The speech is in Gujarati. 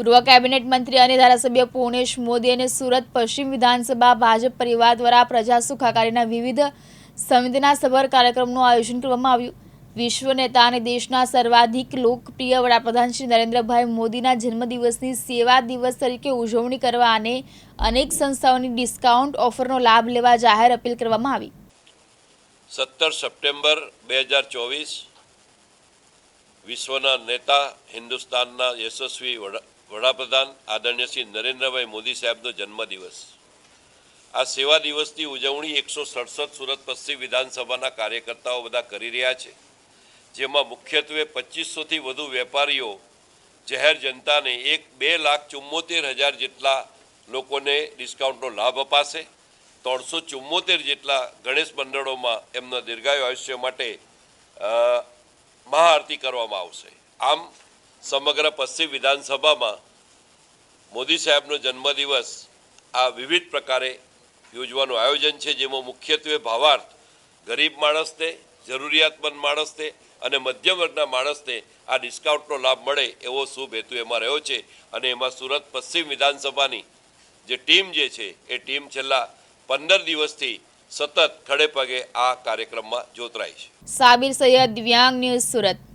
પૂર્વ કેબિનેટ મંત્રી અને ધારાસભ્ય પૂર્ણેશ મોદી અને સુરત પશ્ચિમ વિધાનસભા ભાજપ પરિવાર દ્વારા પ્રજા સુખાકારીના વિવિધ સંવેદનાસભર કાર્યક્રમનું આયોજન કરવામાં આવ્યું. વિશ્વ નેતા અને દેશના સર્વાધિક લોકપ્રિય વડાપ્રધાન શ્રી નરેન્દ્રભાઈ મોદીના જન્મદિવસની સેવા દિવસ તરીકે ઉજવણી કરવા અને અનેક સંસ્થાઓની ડિસ્કાઉન્ટ ઓફરનો લાભ લેવા જાહેર અપીલ કરવામાં આવી. સત્તર સપ્ટેમ્બર બે હજાર ચોવીસ વિશ્વના નેતા હિન્દુસ્તાનના યશસ્વી વડા વડાપ્રધાન આદરણીય શ્રી નરેન્દ્રભાઈ મોદી સાહેબનો જન્મદિવસ. આ સેવા દિવસની ઉજવણી એકસો સડસઠ સુરત પશ્ચિમ વિધાનસભાના કાર્યકર્તાઓ બધા કરી રહ્યા છે, જેમાં મુખ્યત્વે પચીસોથી વધુ વેપારીઓ, જાહેર જનતાને એક બે લાખ ચુમ્મોતેર હજાર જેટલા લોકોને ડિસ્કાઉન્ટનો લાભ અપાશે, ત્રણસો ચુમ્મોતેર જેટલા ગણેશ મંડળોમાં એમના દીર્ઘાયુ આયુષ્ય માટે મહાઆરતી કરવામાં આવશે. આમ સમગ્ર પશ્ચિમ વિધાનસભામાં મોદી સાહેબનો જન્મદિવસ આ વિવિધ પ્રકારે યોજવાનું આયોજન છે, જેમાં મુખ્યત્વે ભાવાર્થ ગરીબ માણસને, જરૂરિયાતમંદ માણસને અને મધ્યમ માણસને આ ડિસ્કાઉન્ટનો લાભ મળે એવો શુભ હેતુ એમાં રહ્યો છે. અને એમાં સુરત પશ્ચિમ વિધાનસભાની જે ટીમ જે છે, એ ટીમ છેલ્લા પંદર દિવસથી સતત ખડે આ કાર્યક્રમમાં જોતરાય છે. સાબિર સૈયદ દિવ્યાંગ ન્યૂઝ સુરત.